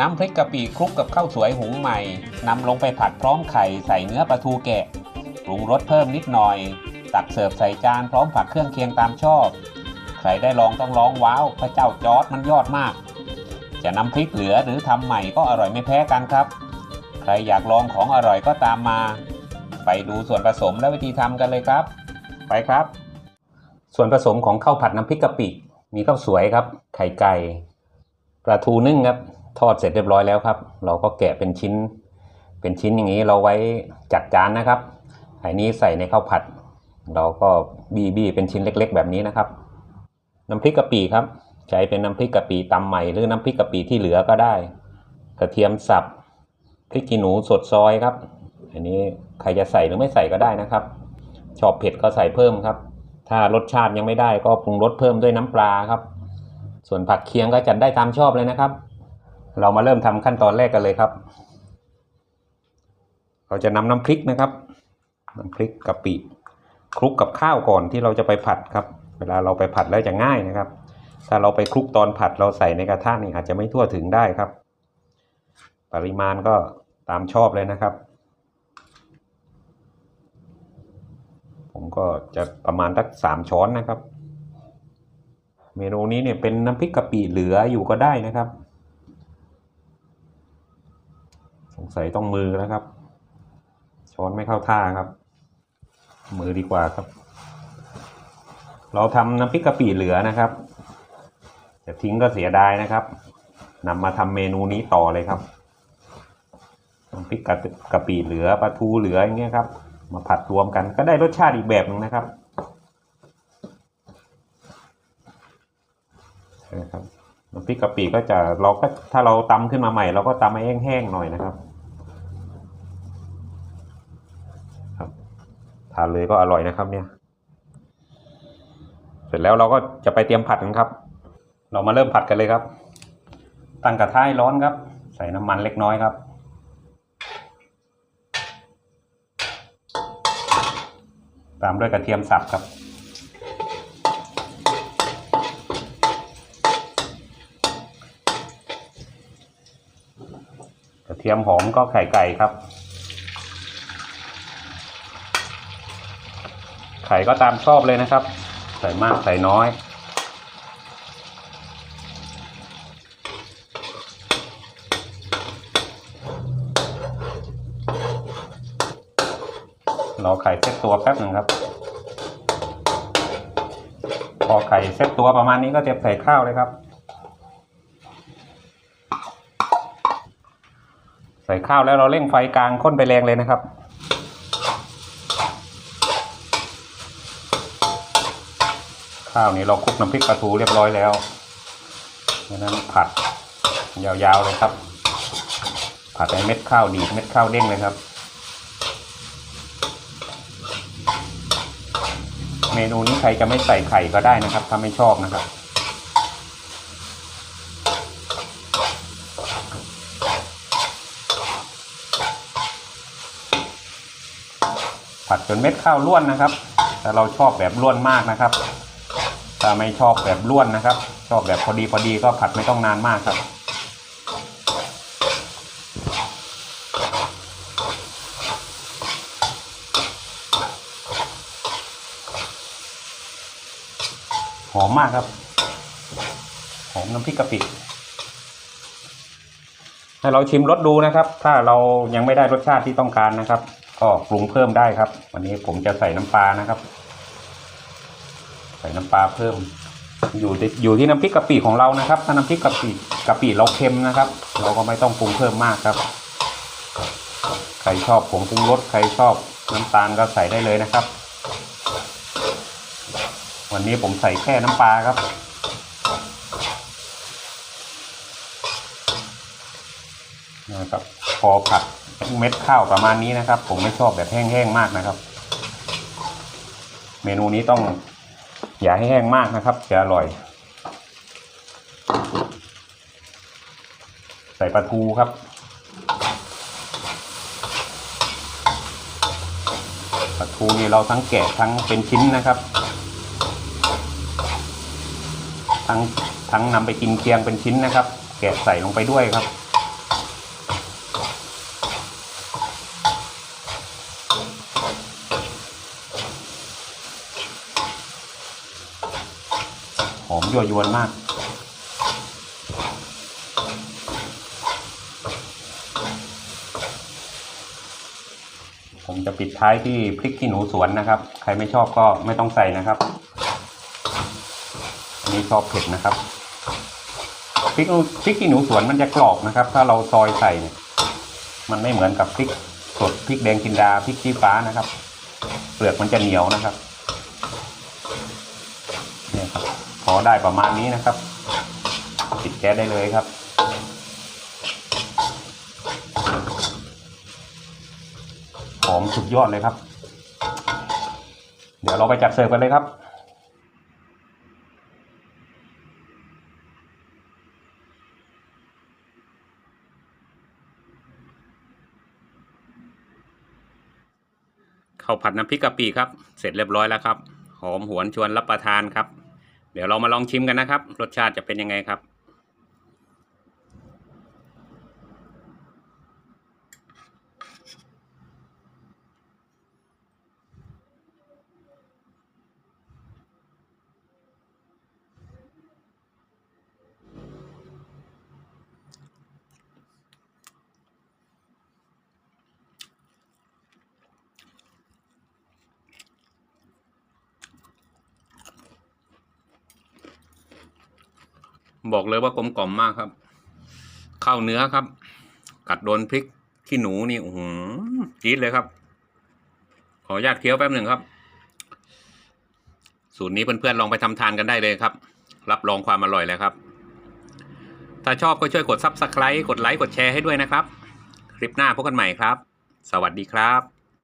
น้ำพริกกะปิคลุกกับข้าวสวยหุงใหม่นำลงไปผัดพร้อมไข่ใส่เนื้อปลาทูแกะปรุงรสเพิ่มนิดหน่อย ตักเสิร์ฟใส่จานพร้อมผักเครื่องเคียงตามชอบ ใครได้ลองต้องร้องว้าว พระเจ้าจอร์ดมันยอดมาก จะนำพริกเหลือหรือทำใหม่ก็อร่อยไม่แพ้กันครับ ใครอยากลองของอร่อยก็ตามมา ไปดูส่วนผสมและวิธีทำกันเลยครับ ไปครับ ส่วนผสมของข้าวผัดน้ำพริกกะปิ มีข้าวสวยครับ ไข่ไก่ปลาทูนึ่งครับ ทอดเสร็จเรียบร้อยแล้วครับ เราก็แกะเป็นชิ้น เป็นชิ้นอย่างนี้เราไว้จัดจานนะครับไอ้นี้ใส่ในข้าวผัด เราก็บีบีเป็นชิ้นเล็ก ๆ แบบนี้นะครับ น้ำพริกกะปิครับ ใช้เป็นน้ำพริกกะปิตำใหม่หรือน้ำพริกกะปิที่เหลือก็ได้ กระเทียมสับพริกขี้หนูสดซอยครับ อันนี้ใครจะใส่หรือไม่ใส่ก็ได้นะครับ ชอบเผ็ดก็ใส่เพิ่มครับ ถ้ารสชาติยังไม่ได้ก็ปรุงรสเพิ่มด้วยน้ำปลาครับ ส่วนผักเคียงก็จัดได้ตามชอบเลยนะครับ เรามาเริ่มทำขั้นตอนแรกกันเลยครับ เราจะนำน้ำพริกนะครับน้ำพริกกะปิคลุกกับข้าวก่อนที่เราจะไปผัดครับ เวลาเราไปผัดแล้วจะง่ายนะครับ ถ้าเราไปคลุกตอนผัดเราใส่ในกระทะนี่อาจจะไม่ทั่วถึงได้ครับ ปริมาณก็ตามชอบเลยนะครับ ผมก็จะประมาณสักสามช้อนนะครับ เมนูนี้เนี่ยเป็นน้ำพริกกะปิเหลืออยู่ก็ได้นะครับ สงสัยต้องมือแล้วครับ ช้อนไม่เข้าท่าครับ มือดีกว่าครับ เราทำน้ำพริกกะปิเหลือนะครับจะทิ้งก็เสียดายนะครับนำมาทำเมนูนี้ต่อเลยครับน้ำพริกกะปิเหลือปลาทูเหลืออย่างเงี้ยครับ มาผัดรวมกันก็ได้รสชาติอีกแบบหนึ่งนะครับนะครับน้ำพริกกะปิก็จะเราก็ถ้าเราตำขึ้นมาใหม่ เราก็ตำให้แห้งๆหน่อยนะครับครับทานเลยก็อร่อยนะครับเนี่ย เสร็จแล้วเราก็จะไปเตรียมผัดกันครับ เรามาเริ่มผัดกันเลยครับ ตั้งกระทะให้ร้อนครับ ใส่น้ำมันเล็กน้อยครับ ตามด้วยกระเทียมสับครับ กระเทียมหอมก็ไข่ไก่ครับ ไข่ก็ตามชอบเลยนะครับ ใส่มากใส่น้อย รอไข่เซ็ตตัวแป๊บหนึ่งครับ พอไข่เซ็ตตัวประมาณนี้ก็เตรียมใส่ข้าวเลยครับ ใส่ข้าวแล้วเราเร่งไฟกลางค้นไปแรงเลยนะครับข้าวนี้เราคลุกน้ำพริกปลาทูเรียบร้อยแล้วดังนั้นผัดยาวๆเลยครับ ผัดให้เม็ดข้าวดีเม็ดข้าวเด้งเลยครับ เมนูนี้ใครจะไม่ใส่ไข่ก็ได้นะครับ ถ้าไม่ชอบนะครับ ผัดจนเม็ดข้าวล้วนนะครับ แต่เราชอบแบบล้วนมากนะครับ ถ้าไม่ชอบแบบล้วนนะครับ ชอบแบบพอดีพอดีก็ผัดไม่ต้องนานมากครับ อมมากครับ หอมน้ำพริกกะปิให้เราชิมรสดูนะครับ ถ้าเรายังไม่ได้รสชาติที่ต้องการนะครับ ก็ปรุงเพิ่มได้ครับ วันนี้ผมจะใส่น้ำปลานะครับ ใส่น้ำปลาเพิ่ม อยู่ที่อยู่ที่น้ำพริกกะปิของเรานะครับ ถ้าน้ำพริกกะปิกะปิเราเค็มนะครับ เราก็ไม่ต้องปรุงเพิ่มมากครับ ใครชอบผงปรุงรสใครชอบน้ำตาลก็ใส่ได้เลยนะครับ วันนี้ผมใส่แค่น้ำปลาครับ นะครับ พอผัดเม็ดข้าวประมาณนี้นะครับ ผมไม่ชอบแบบแห้งๆมากนะครับ เมนูนี้ต้องอย่าให้แห้งมากนะครับ จะอร่อย ใส่ปลาทูครับปลาทูนี่เราทั้งแกะทั้งเป็นชิ้นนะครับ ทั้งทั้งนำไปกินเคียงเป็นชิ้นนะครับ แกะใส่ลงไปด้วยครับ หอมยั่วยวนมากผมจะปิดท้ายที่พริกขี้หนูสวนนะครับ ใครไม่ชอบก็ไม่ต้องใส่นะครับ นนี้ชอบเผ็ดนะครับพริกพริกขี้หนูสวนมันจะกรอบนะครับ ถ้าเราซอยใส่เนี่ยมันไม่เหมือนกับพริกสดพริกแดงกินดาพริกชี้ฟ้านะครับ เปลือกมันจะเหนียวนะครับเนี่ยครับพอได้ประมาณนี้นะครับปิดแก๊สได้เลยครับ หอมสุดยอดเลยครับ เดี๋ยวเราไปจัดเสิร์ฟกันเลยครับ ข้าวผัดน้ำพริกกะปิครับ เสร็จเรียบร้อยแล้วครับ หอมหวนชวนรับประทานครับ เดี๋ยวเรามาลองชิมกันนะครับ รสชาติจะเป็นยังไงครับ บอกเลยว่ากลมกล่อมมากครับเข้าเนื้อครับ กัดโดนพริกขี้หนูนี่โอ้โหจี๊ดเลยครับ ขออนุญาตเคี้ยวแป๊บหนึ่งครับ สูตรนี้เพื่อนๆลองไปทำทานกันได้เลยครับ รับรองความอร่อยเลยครับ ถ้าชอบก็ช่วยกด Subscribe กดไลค์กดแชร์ให้ด้วยนะครับ คลิปหน้าพบกันใหม่ครับ สวัสดีครับ